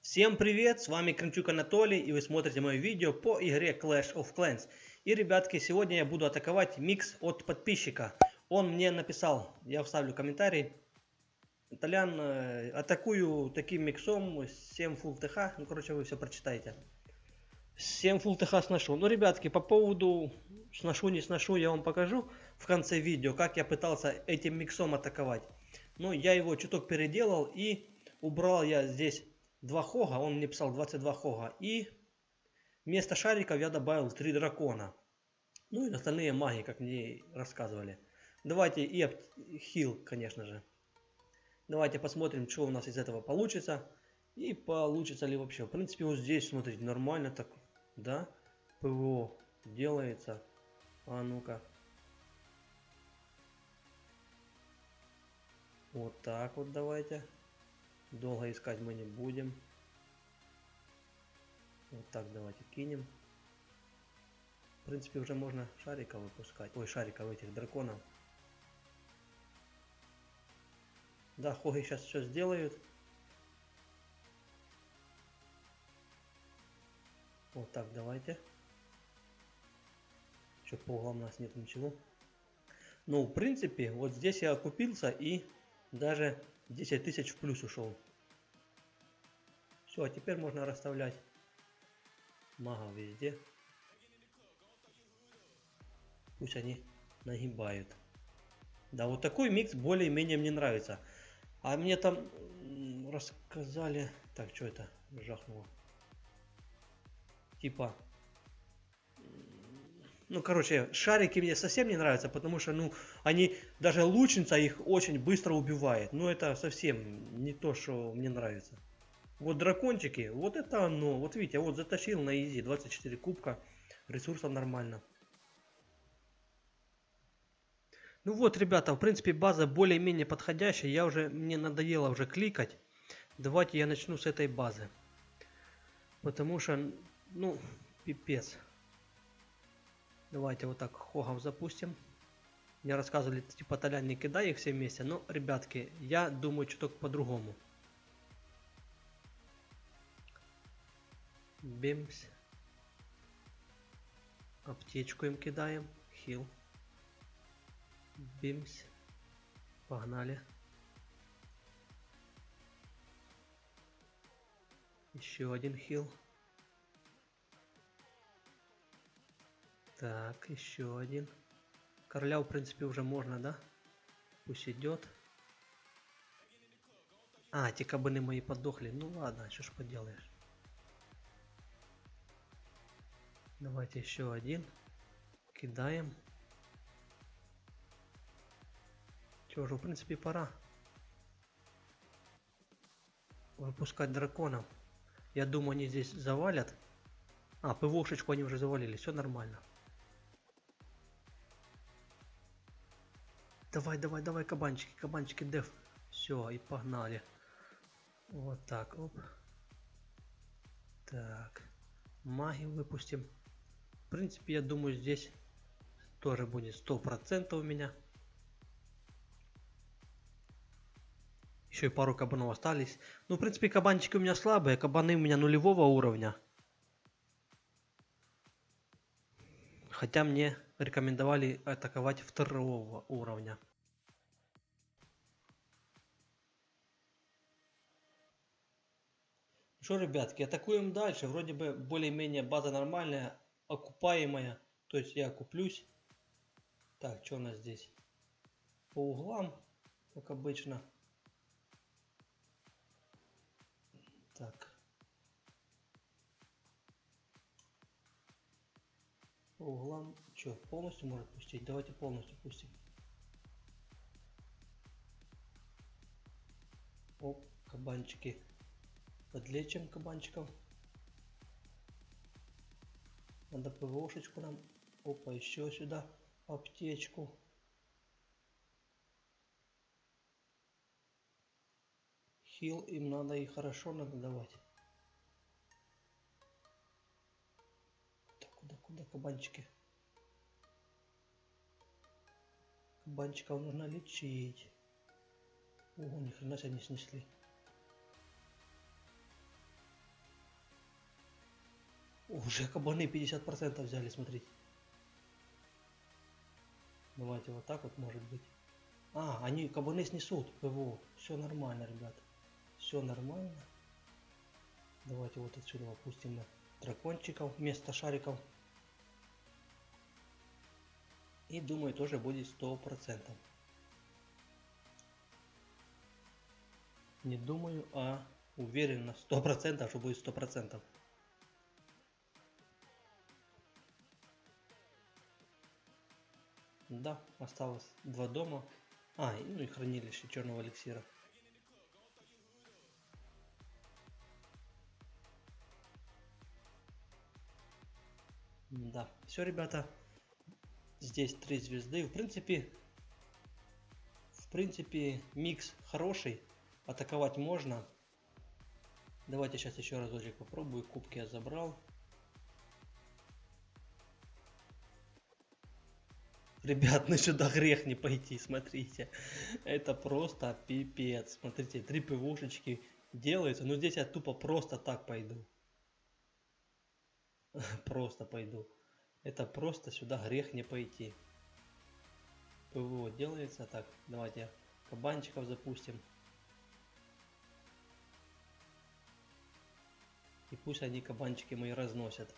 Всем привет, с вами Кремчук Анатолий и вы смотрите мое видео по игре Clash of Clans. И, ребятки, сегодня я буду атаковать микс от подписчика. Он мне написал, я вставлю комментарий. Толян, э, атакую таким миксом 7 full ТХ, ну короче вы все прочитаете. 7 full ТХ сношу. Ну, ребятки, по поводу сношу, не сношу, я вам покажу в конце видео, как я пытался этим миксом атаковать. Ну, я его чуток переделал и убрал я здесь два хога, он мне писал 22 хога. И вместо шариков я добавил 3 дракона. Ну и остальные маги, как мне рассказывали. Давайте и хил, конечно же. Давайте посмотрим, что у нас из этого получится. И получится ли вообще. В принципе, вот здесь, смотрите, нормально так. Да? ПВО делается. А ну-ка. Вот так вот давайте. Долго искать мы не будем. Вот так давайте кинем. В принципе, уже можно шарика выпускать. Ой, шариков этих драконов. Да, хоги сейчас все сделают. Вот так давайте. Что по углам у нас нет ничего. Ну, в принципе, вот здесь я окупился и даже 10 тысяч в плюс ушел. Все, а теперь можно расставлять магов везде. Пусть они нагибают. Да, вот такой микс более-менее мне нравится. А мне там рассказали... Так, что это жахнуло? Типа... Ну, короче, шарики мне совсем не нравятся, потому что, ну, они... Даже лучница их очень быстро убивает. Ну, это совсем не то, что мне нравится. Вот дракончики, вот это оно. Вот видите, вот затащил на изи 24 кубка. Ресурсов нормально. Ну вот, ребята, в принципе, база более-менее подходящая. Я уже, мне надоело уже кликать. Давайте я начну с этой базы. Потому что, ну, пипец. Давайте вот так хогов запустим. Мне рассказывали, типа, Толян, не кидай их все вместе. Но, ребятки, я думаю чуток по-другому. Бимс. Аптечку им кидаем. Хил. Бимс. Погнали. Еще один хил. Так, еще один. Короля, в принципе, уже можно, да? Пусть идет. А, те кабаны мои подохли. Ну ладно, что ж поделаешь. Давайте еще один. Кидаем. Что же, в принципе, пора. Выпускать драконов. Я думаю, они здесь завалят. А, ПВОшечку они уже завалили. Все нормально. Давай, давай, давай, кабанчики, кабанчики, деф. Все, и погнали. Вот так, оп. Так. Маги выпустим. В принципе, я думаю, здесь тоже будет 100% у меня. Еще и пару кабанов остались. Ну, в принципе, кабанчики у меня слабые. Кабаны у меня нулевого уровня. Хотя мне рекомендовали атаковать второго уровня. Что, ребятки, атакуем дальше. Вроде бы более-менее база нормальная, окупаемая. То есть я куплюсь. Так, что у нас здесь? По углам, как обычно. Так. По углам. Что, полностью может пустить? Давайте полностью пустим. Оп, кабанчики. Подлечим кабанчиков. Надо ПВОшечку нам. Опа, еще сюда аптечку. Хил им надо и хорошо надо давать. кабанчики. Кабанчиков нужно лечить. Ого, нихрена себе не снесли. Уже кабаны 50% взяли, смотрите. Давайте вот так вот может быть. А, они кабаны снесут ПВО. Все нормально, ребят. Все нормально. Давайте вот отсюда опустим на дракончиков вместо шариков. И думаю, тоже будет 100%. Не думаю, а уверен на 100%, что будет 100%. Да, осталось два дома. А, ну и хранилище черного эликсира. Да, все, ребята. Здесь три звезды. В принципе, в принципе, микс хороший. Атаковать можно. Давайте сейчас еще разочек попробую. Кубки я забрал. Ребят, ну сюда грех не пойти, смотрите. Это просто пипец. Смотрите, три пивушечки делаются. Но здесь я тупо просто так пойду. Просто пойду. Это просто сюда грех не пойти. ПВО делается. Так, давайте кабанчиков запустим. И пусть они кабанчики мои разносят.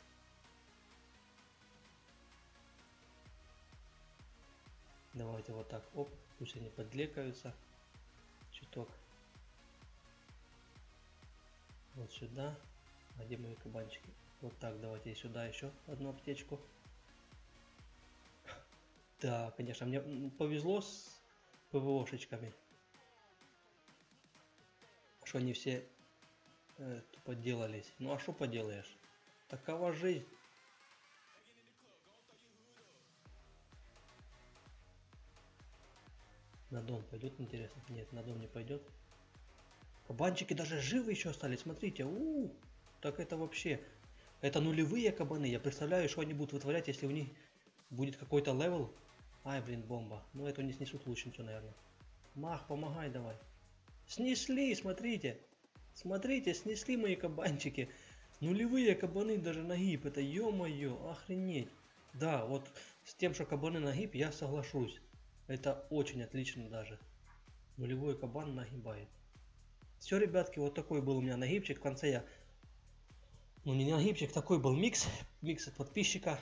Давайте вот так, оп, пусть они подлекаются. Чуток. Вот сюда. А где мои кабанчики? Вот так, давайте сюда еще одну аптечку. Да, конечно, мне повезло с ПВОшечками. Что они все э, тупо делались. Ну а что поделаешь? Такова жизнь. На дом пойдет, интересно? Нет, на дом не пойдет. Кабанчики даже живы еще остались, смотрите. У, -у, -у. так это вообще это нулевые кабаны. Я представляю, что они будут вытворять, если у них будет какой-то левел. Ай, блин, бомба. Ну, это не снесут лучницу, наверное. Мах, помогай давай. Снесли, смотрите. Смотрите, снесли мои кабанчики. Нулевые кабаны даже на гиб. Это ё-моё, охренеть. Да, вот с тем, что кабаны на гиб, я соглашусь. Это очень отлично даже. Нулевой кабан нагибает. Все, ребятки, вот такой был у меня нагибчик. В конце я ну не нагибчик, такой был микс, микс от подписчика.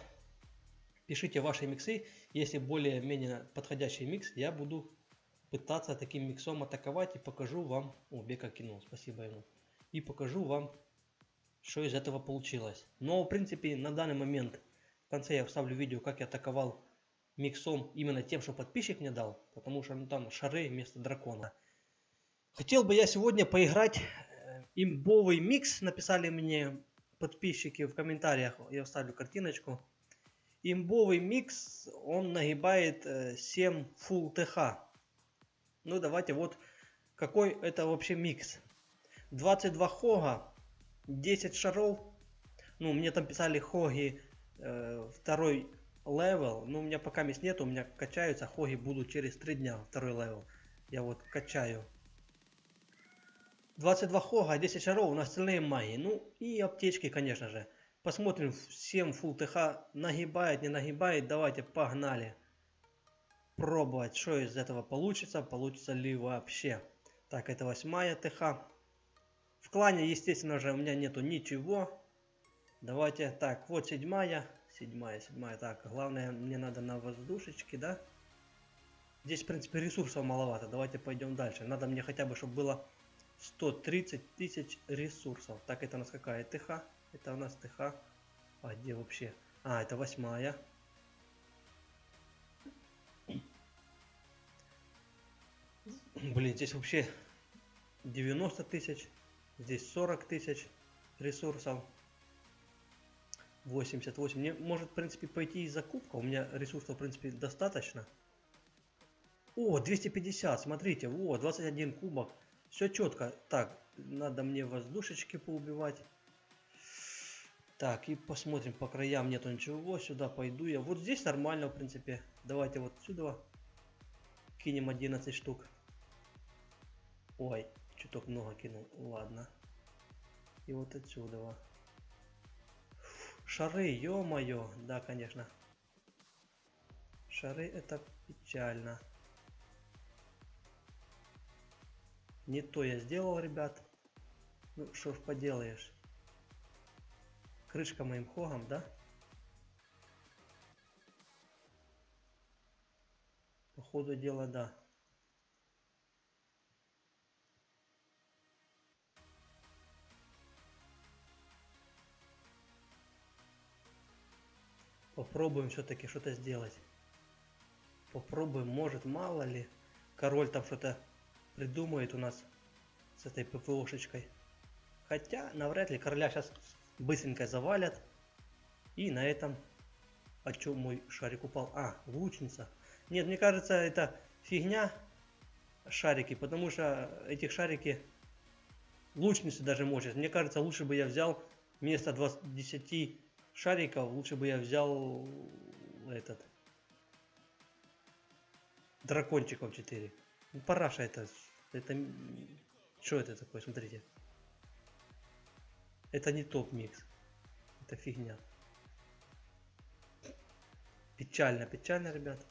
Пишите ваши миксы, если более-менее подходящий микс, я буду пытаться таким миксом атаковать и покажу вам, о, Бека кинул, спасибо ему, и покажу вам, что из этого получилось. Но, в принципе, на данный момент, в конце я вставлю видео, как я атаковал миксом именно тем, что подписчик мне дал, потому что ну, там шары вместо дракона. Хотел бы я сегодня поиграть э, имбовый микс, написали мне подписчики в комментариях, я вставлю картиночку. Имбовый микс, он нагибает 7 э, Full TH. Ну давайте вот какой это вообще микс. 22 хога, 10 шаров. Ну мне там писали хоги э, второй левел. Ну у меня пока мест нет, у меня качаются хоги будут через 3 дня второй левел. Я вот качаю 22 хога, 10 шаров, на остальные магии. Ну и аптечки, конечно же. Посмотрим, 7 фул ТХ нагибает, не нагибает. Давайте, погнали. Пробовать, что из этого получится, получится ли вообще. Так, это 8 ТХ. В клане, естественно же, у меня нету ничего. Давайте, так, вот седьмая. Седьмая, седьмая. Так, главное, мне надо на воздушечке, да? Здесь, в принципе, ресурсов маловато. Давайте пойдем дальше. Надо мне хотя бы, чтобы было 130 тысяч ресурсов. Так, это у нас какая ТХ? Это у нас ТХ. А где вообще? А, это восьмая. Блин, здесь вообще 90 тысяч. Здесь 40 тысяч ресурсов. 88. Мне может, в принципе, пойти и закупка. У меня ресурсов, в принципе, достаточно. О, 250. Смотрите, вот, 21 кубок. Все четко. Так, надо мне воздушечки поубивать. Так, и посмотрим, по краям нету ничего. Сюда пойду я. Вот здесь нормально, в принципе. Давайте вот сюда. Кинем 11 штук. Ой, чуток много кинул. Ладно. И вот отсюда. Шары, ё-моё. Да, конечно. Шары это печально. Не то я сделал, ребят. Ну, что ж поделаешь. Крышка моим хогом, да? По ходу дела, да. Попробуем все-таки что-то сделать. Попробуем, может, мало ли. Король там что-то придумает у нас с этой ППОшечкой. Хотя, навряд ли, короля сейчас быстренько завалят. И на этом... А чё мой шарик упал? А, лучница. Нет, мне кажется, это фигня шарики, потому что этих шарики лучницы даже мочат. Мне кажется, лучше бы я взял вместо 20 шариков, лучше бы я взял этот дракончиков 4. Ну, параша это, это, что это такое, смотрите. Это не топ-микс. Это фигня. Печально, печально, ребят.